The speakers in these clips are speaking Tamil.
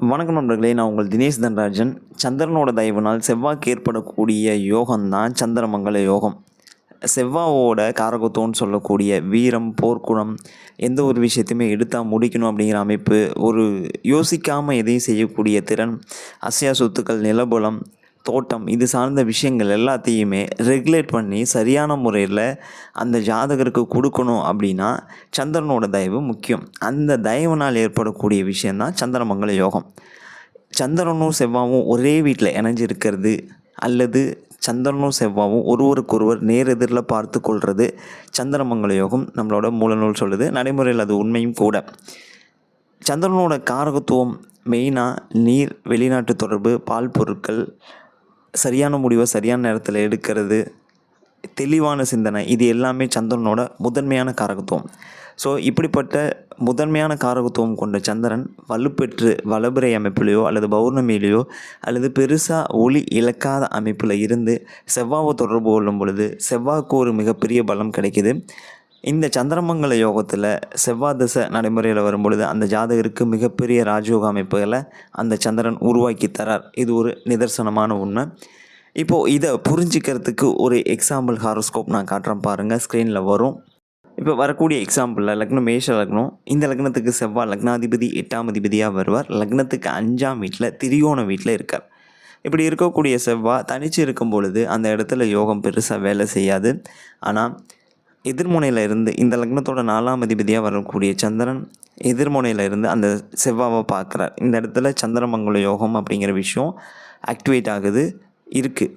வணக்கம் நண்பர்களே நான் உங்கள் தினேஷ் தன்ராஜன். சந்திரனோட தயவுனால் செவ்வாய்க்கு ஏற்படக்கூடிய யோகம்தான் சந்திரமங்கல யோகம். செவ்வாவோட காரகத்துவம்னு சொல்லக்கூடிய வீரம் போர்க்குணம் எந்த ஒரு விஷயத்தையுமே எடுத்தால் முடிக்கணும் அப்படிங்கிற அமைப்பு ஒரு யோசிக்காமல் எதையும் செய்யக்கூடிய திறன் அசையா சொத்துக்கள் நிலபலம் தோட்டம் இது சார்ந்த விஷயங்கள் எல்லாத்தையுமே ரெகுலேட் பண்ணி சரியான முறையில் அந்த ஜாதகருக்கு கொடுக்கணும் அப்படின்னா சந்திரனோட தயவு முக்கியம். அந்த தயவுனால் ஏற்படக்கூடிய விஷயந்தான் சந்திரமங்கல யோகம். சந்திரனும் செவ்வாவும் ஒரே வீட்டில் இணைஞ்சிருக்கிறது அல்லது சந்திரனும் செவ்வாவும் ஒருவருக்கொருவர் நேரெதிரில் பார்த்து கொள்வது சந்திரமங்கல யோகம் நம்மளோட மூலநூல் சொல்லுது. நடைமுறையில் அது உண்மையும் கூட. சந்திரனோட காரகத்துவம் மெயினாக நீர் வெளிநாட்டு தொடர்பு பால் பொருட்கள் சரியான முடிவை சரியான நேரத்தில் எடுக்கிறது தெளிவான சிந்தனை இது எல்லாமே சந்திரனோட முதன்மையான காரகத்துவம். ஸோ இப்படிப்பட்ட முதன்மையான காரகத்துவம் கொண்ட சந்திரன் வலுப்பெற்று வலபிறை அமைப்பிலேயோ அல்லது பௌர்ணமியிலேயோ அல்லது பெருசாக ஒளி இழக்காத அமைப்பில் இருந்து செவ்வாவை தொடர்பு கொள்ளும் பொழுது செவ்வாய்க்கு ஒரு மிகப்பெரிய பலம் கிடைக்கிது. இந்த சந்திரமங்கல யோகத்தில் செவ்வாய் திசை நடைமுறையில் வரும் பொழுது அந்த ஜாதகருக்கு மிகப்பெரிய ராஜயோக அமைப்புகளை அந்த சந்திரன் உருவாக்கி தரார். இது ஒரு நிதர்சனமான உண்மை. இப்போது இதை புரிஞ்சிக்கிறதுக்கு ஒரு எக்ஸாம்பிள் ஹாரோஸ்கோப் நான் காட்டுறேன் பாருங்கள் ஸ்க்ரீனில் வரும். இப்போ வரக்கூடிய எக்ஸாம்பிளில் லக்னம் மேஷ லக்னம். இந்த லக்னத்துக்கு செவ்வாய் லக்னாதிபதி எட்டாம் அதிபதியாக வருவார். லக்னத்துக்கு அஞ்சாம் வீட்டில் திரியோண வீட்டில் இருக்கார். இப்படி இருக்கக்கூடிய செவ்வாய் தனிச்சு இருக்கும் பொழுது அந்த இடத்துல யோகம் பெருசாக வேலை செய்யாது. ஆனால் எதிர்முனையில் இருந்து இந்த லக்னத்தோட நாலாம் அதிபதியாக வரக்கூடிய சந்திரன் எதிர்முனையில் இருந்து அந்த செவ்வாவை பார்க்குறார். இந்த இடத்துல சந்திரமங்கல யோகம் அப்படிங்கிற விஷயம் ஆக்டிவேட் ஆகுது இருக்குது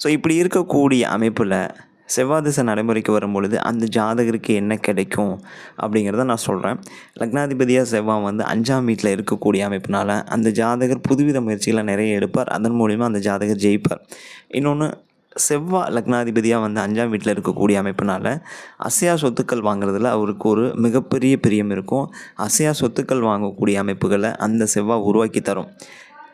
ஸோ இப்படி இருக்கக்கூடிய அமைப்பில் செவ்வாய் திசை நடைமுறைக்கு வரும் பொழுது அந்த ஜாதகருக்கு என்ன கிடைக்கும் அப்படிங்கிறத நான் சொல்கிறேன் லக்னாதிபதியாக செவ்வாய் வந்து அஞ்சாம் வீட்டில் இருக்கக்கூடிய அமைப்பினால் அந்த ஜாதகர் புதுவித முயற்சிகளை நிறைய எடுப்பார். அதன் மூலிமா அந்த ஜாதகர் ஜெயிப்பார். இன்னொன்று செவ்வாய் லக்னாதிபதியாக வந்து அஞ்சாம் வீட்டில் இருக்கக்கூடிய அமைப்பினால் அசையா சொத்துக்கள் வாங்குறதுல அவருக்கு ஒரு மிகப்பெரிய பிரியம் இருக்கும். அசையா சொத்துக்கள் வாங்கக்கூடிய அமைப்புகளை அந்த செவ்வாய் உருவாக்கி தரும்.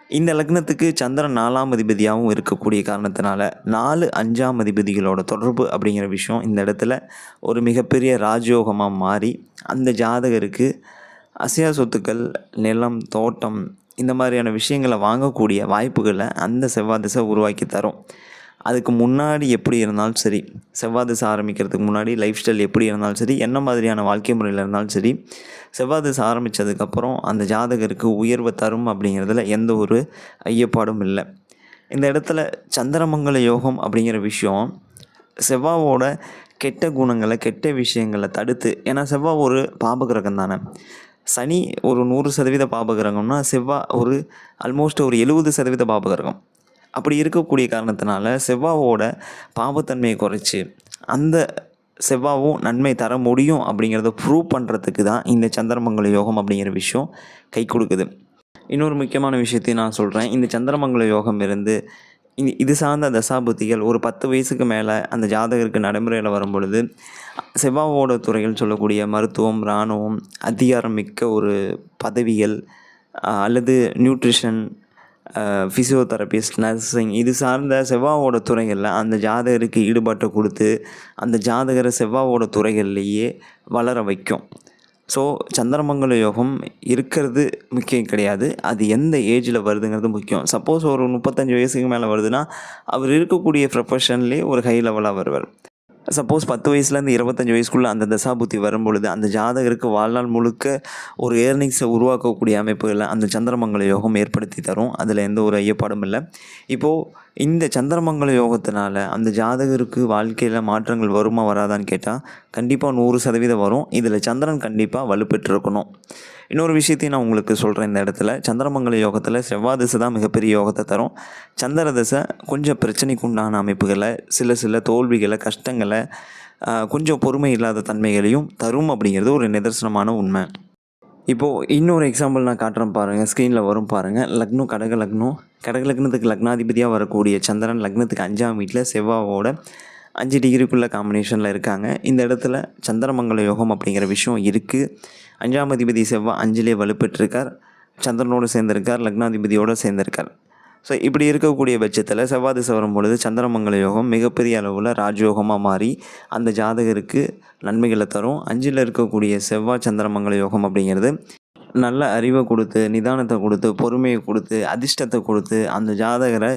இந்த லக்னத்துக்கு சந்திரன் நாலாம் அதிபதியாகவும் இருக்கக்கூடிய காரணத்தினால நாலு அஞ்சாம் அதிபதிகளோட தொடர்பு அப்படிங்கிற விஷயம் இந்த இடத்துல ஒரு மிகப்பெரிய ராஜயோகமாக மாறி அந்த ஜாதகருக்கு அசையா சொத்துக்கள் நிலம் தோட்டம் இந்த மாதிரியான விஷயங்களை வாங்கக்கூடிய வாய்ப்புகளை அந்த செவ்வாய் திசை உருவாக்கி தரும். அதுக்கு முன்னாடி எப்படி இருந்தாலும் சரி செவ்வாய் திசை ஆரம்பிக்கிறதுக்கு முன்னாடி லைஃப் ஸ்டைல் எப்படி இருந்தாலும் சரி என்ன மாதிரியான வாழ்க்கை முறையில் இருந்தாலும் சரி செவ்வாய் திசை ஆரம்பித்ததுக்கப்புறம் அந்த ஜாதகருக்கு உயர்வை தரும் அப்படிங்கிறதுல எந்த ஒரு ஐயப்பாடும் இல்லை. இந்த இடத்துல சந்திரமங்கல யோகம் அப்படிங்கிற விஷயம் செவ்வாவோட கெட்ட குணங்களை கெட்ட விஷயங்களை தடுத்து ஏன்னா செவ்வாய் ஒரு பாபகிரகம் தானே. சனி ஒரு நூறு சதவீத பாபகிரகம்னா செவ்வாய் ஒரு ஆல்மோஸ்ட் ஒரு எழுபது சதவீத பாபகிரகம். அப்படி இருக்கக்கூடிய காரணத்தினால செவ்வாவோட பாவத்தன்மையை குறைச்சி அந்த செவ்வாவும் நன்மை தர முடியும் அப்படிங்கிறத ப்ரூவ் பண்ணுறதுக்கு தான் இந்த சந்திரமங்கல யோகம் அப்படிங்கிற விஷயம் கை கொடுக்குது. இன்னொரு முக்கியமான விஷயத்தையும் நான் சொல்கிறேன் இந்த சந்திரமங்கல யோகம் இருந்து இது சார்ந்த தசாபுத்திகள் ஒரு பத்து வயசுக்கு மேலே அந்த ஜாதகருக்கு நடைமுறையில் வரும் பொழுது செவ்வாவோட துறையில் சொல்லக்கூடிய மருத்துவம் இராணுவம் அதிகாரம் மிக்க ஒரு பதவிகள் அல்லது நியூட்ரிஷன் ஃபிசியோதெரபிஸ்ட் நர்சிங் இது சார்ந்த செவ்வாவோட துறைகளில் அந்த ஜாதகருக்கு ஈடுபாட்டை கொடுத்து அந்த ஜாதகரை செவ்வாவோட துறைகள்லேயே வளர வைக்கும். ஸோ சந்திரமங்கல யோகம் இருக்கிறது முக்கியம் கிடையாது. அது எந்த ஏஜில் வருதுங்கிறது முக்கியம். சப்போஸ் ஒரு முப்பத்தஞ்சு வயசுக்கு மேலே வருதுன்னா அவர் இருக்கக்கூடிய ப்ரொஃபஷன்லேயே ஒரு ஹை லெவலாக வருவார். சப்போஸ் பத்து வயசுலேருந்து இருபத்தஞ்சி வயசுக்குள்ளே அந்த தசாபுத்தி வரும்பொழுது அந்த ஜாதகருக்கு வாழ்நாள் முழுக்க ஒரு ஏர்னிங்ஸை உருவாக்கக்கூடிய அமைப்புகளை அந்த சந்திரமங்கல யோகம் ஏற்படுத்தி தரும். அதில் எந்த ஒரு ஐயப்பாடும் இல்லை. இப்போது இந்த சந்திரமங்கல யோகத்தினால அந்த ஜாதகருக்கு வாழ்க்கையில் மாற்றங்கள் வருமா வராதான்னு கேட்டால் கண்டிப்பாக நூறு சதவீதம் வரும். இதில் சந்திரன் கண்டிப்பாக வலுப்பெற்றிருக்கணும். இன்னொரு விஷயத்தையும் நான் உங்களுக்கு சொல்கிறேன் இந்த இடத்துல. சந்திரமங்கல யோகத்தில் செவ்வாய் திசை தான் மிகப்பெரிய யோகத்தை தரும். சந்திர திசை கொஞ்சம் பிரச்சனைக்கு உண்டான அமைப்புகளை சில சில தோல்விகளை கஷ்டங்களை கொஞ்சம் பொறுமை இல்லாத தன்மைகளையும் தரும் அப்படிங்கிறது ஒரு நிதர்சனமான உண்மை. இப்போது இன்னொரு எக்ஸாம்பிள் நான் காட்டுறேன் பாருங்கள் ஸ்க்ரீனில் வரும் பாருங்கள் லக்னம் கடக லக்னம் கடக லக்னத்துக்கு லக்னாதிபதியாக வரக்கூடிய சந்திரன் லக்னத்துக்கு அஞ்சாம் வீட்டில் செவ்வாவோட அஞ்சு டிகிரிக்குள்ளே காம்பினேஷனில் இருக்காங்க. இந்த இடத்துல சந்திரமங்கல யோகம் அப்படிங்கிற விஷயம் இருக்குது அஞ்சாம் அதிபதி செவ்வாய் அஞ்சிலே வலுப்பெற்றிருக்கார். சந்திரனோடு சேர்ந்திருக்கார் லக்னாதிபதியோடு சேர்ந்திருக்கார். ஸோ இப்படி இருக்கக்கூடிய பட்சத்தில் செவ்வாதிசை வரும் பொழுது சந்திரமங்கல யோகம் மிகப்பெரிய அளவில் ராஜயோகமாக மாறி அந்த ஜாதகருக்கு நன்மைகளை தரும். அஞ்சில் இருக்கக்கூடிய செவ்வாய் சந்திரமங்கல யோகம் அப்படிங்கிறது நல்ல அறிவை கொடுத்து நிதானத்தை கொடுத்து பொறுமையை கொடுத்து அதிர்ஷ்டத்தை கொடுத்து அந்த ஜாதகரை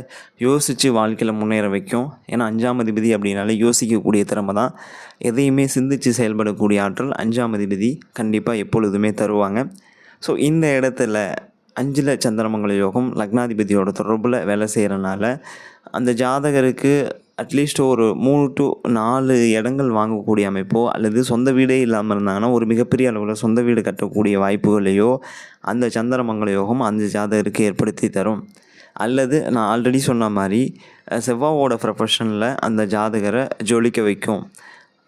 யோசித்து வாழ்க்கையில் முன்னேற வைக்கும். ஏன்னா அஞ்சாம் அதிபதி அப்படின்னாலே யோசிக்கக்கூடிய திறமை தான். எதையுமே சிந்தித்து செயல்படக்கூடிய ஆற்றல் அஞ்சாம் அதிபதி கண்டிப்பாக எப்பொழுதுமே தருவாங்க. ஸோ இந்த இடத்துல அஞ்சில் சந்திரமங்கல யோகம் லக்னாதிபதியோட தொடர்பில் வேலை செய்கிறனால அந்த ஜாதகருக்கு அட்லீஸ்ட் ஒரு மூணு டு நாலு இடங்கள் வாங்கக்கூடிய அமைப்போ அல்லது சொந்த வீடே இல்லாமல் இருந்தாங்கன்னா ஒரு மிகப்பெரிய அளவில் சொந்த வீடு கட்டக்கூடிய வாய்ப்புகளையோ அந்த சந்திரமங்கல யோகம் அந்த ஜாதகருக்கு ஏற்படுத்தி தரும். அல்லது நான் ஆல்ரெடி சொன்ன மாதிரி செவ்வாவோட ப்ரொஃபஷனில் அந்த ஜாதகரை ஜொலிக்க வைக்கும்.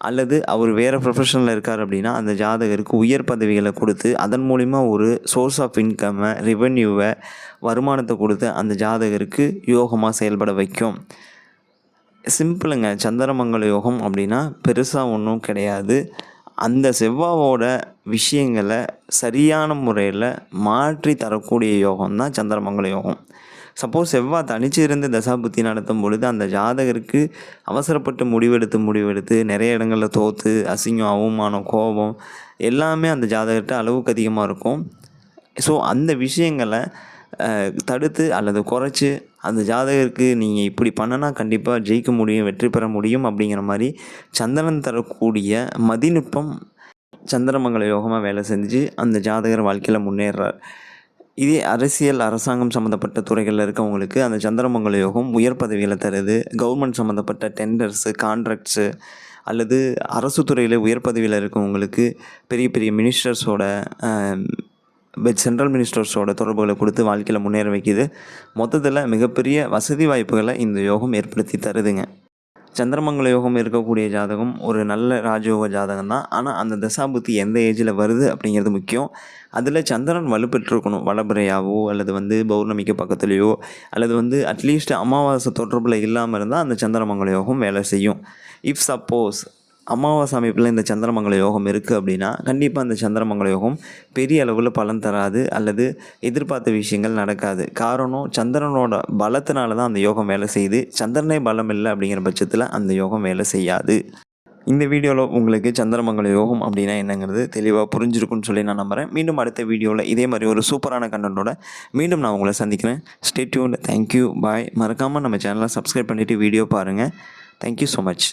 அல்லது அவர் வேறு ப்ரொஃபஷனில் இருக்கார் அப்படின்னா அந்த ஜாதகருக்கு உயர் பதவிகளை கொடுத்து அதன் மூலிமா ஒரு சோர்ஸ் ஆஃப் இன்கம்மை ரெவென்யூவை வருமானத்தை கொடுத்து அந்த ஜாதகருக்கு யோகமாக செயல்பட வைக்கும். சிம்பிளுங்க. சந்திரமங்கல யோகம் அப்படின்னா பெருசாக ஒன்றும் கிடையாது. அந்த செவ்வாவோட விஷயங்களை சரியான முறையில் மாற்றி தரக்கூடிய யோகம் தான் சந்திரமங்கல யோகம். சப்போஸ் செவ்வாய் தனிச்சு இருந்து தசாபுத்தி நடத்தும் பொழுது அந்த ஜாதகருக்கு அவசரப்பட்டு முடிவெடுத்து முடிவெடுத்து நிறைய இடங்களில் தோற்று அசிங்கம் அவமானம் கோபம் எல்லாமே அந்த ஜாதகர்கிட்ட அளவுக்கு அதிகமாக இருக்கும். ஸோ அந்த விஷயங்களை தடுத்து அல்லது குறைச்சி அந்த ஜாதகருக்கு நீங்கள் இப்படி பண்ணனா கண்டிப்பாக ஜெயிக்க முடியும் வெற்றி பெற முடியும் அப்படிங்கிற மாதிரி சந்திரன் தரக்கூடிய மதிநுட்பம் சந்திரமங்கல யோகமாக வேலை செஞ்சு அந்த ஜாதகர் வாழ்க்கையில் முன்னேறார். இதே அரசியல் அரசாங்கம் சம்மந்தப்பட்ட துறைகளில் இருக்கவங்களுக்கு அந்த சந்திரமங்கல யோகம் உயர் பதவிகளை தருது. கவர்மெண்ட் சம்மந்தப்பட்ட டெண்டர்ஸு கான்ட்ராக்ட்ஸு அல்லது அரசு துறையில் உயர் பதவியில் இருக்கவங்களுக்கு பெரிய பெரிய மினிஸ்டர்ஸோட சென்ட்ரல் மினிஸ்டர்ஸோட தொடர்புகளை கொடுத்து வாழ்க்கையில் முன்னேற வைக்குது. மொத்தத்தில் மிகப்பெரிய வசதி வாய்ப்புகளை இந்த யோகம் ஏற்படுத்தி தருதுங்க. சந்திரமங்கல யோகம் இருக்கக்கூடிய ஜாதகம் ஒரு நல்ல ராஜயோக ஜாதகம் தான். ஆனால் அந்த தசாபுத்தி எந்த ஏஜில் வருது அப்படிங்கிறது முக்கியம். அதில் சந்திரன் வலுப்பெற்றிருக்கணும். வளபிறையாவோ அல்லது வந்து பௌர்ணமிக்கு பக்கத்துலேயோ அல்லது வந்து அட்லீஸ்ட் அமாவாசை தொடர்பில் இல்லாமல் இருந்தால் அந்த சந்திரமங்கல யோகம் வேலை செய்யும். இஃப் சப்போஸ் அமாவாசை அமைப்பில் இந்த சந்திரமங்கல யோகம் இருக்குது அப்படின்னா கண்டிப்பாக அந்த சந்திரமங்கல யோகம் பெரிய அளவில் பலன் தராது அல்லது எதிர்பார்த்த விஷயங்கள் நடக்காது. காரணம் சந்திரனோட பலத்தினால தான் அந்த யோகம் வேலை செய்யுது. சந்திரனே பலம் இல்லை அப்படிங்கிற பட்சத்தில் அந்த யோகம் வேலை செய்யாது. இந்த வீடியோவில் உங்களுக்கு சந்திரமங்கல யோகம் அப்படின்னா என்னங்கிறது தெளிவாக புரிஞ்சிருக்குன்னு சொல்லி நான் நம்புகிறேன் மீண்டும் அடுத்த வீடியோவில் இதே மாதிரி ஒரு சூப்பரான கண்டென்ட்டோட மீண்டும் நான் உங்களை சந்திக்கிறேன். ஸ்டேட்யூன் தேங்க்யூ பாய் மறக்காமல் நம்ம சேனலை சப்ஸ்கிரைப் பண்ணிவிட்டு வீடியோ பாருங்கள் தேங்க்யூ ஸோ மச்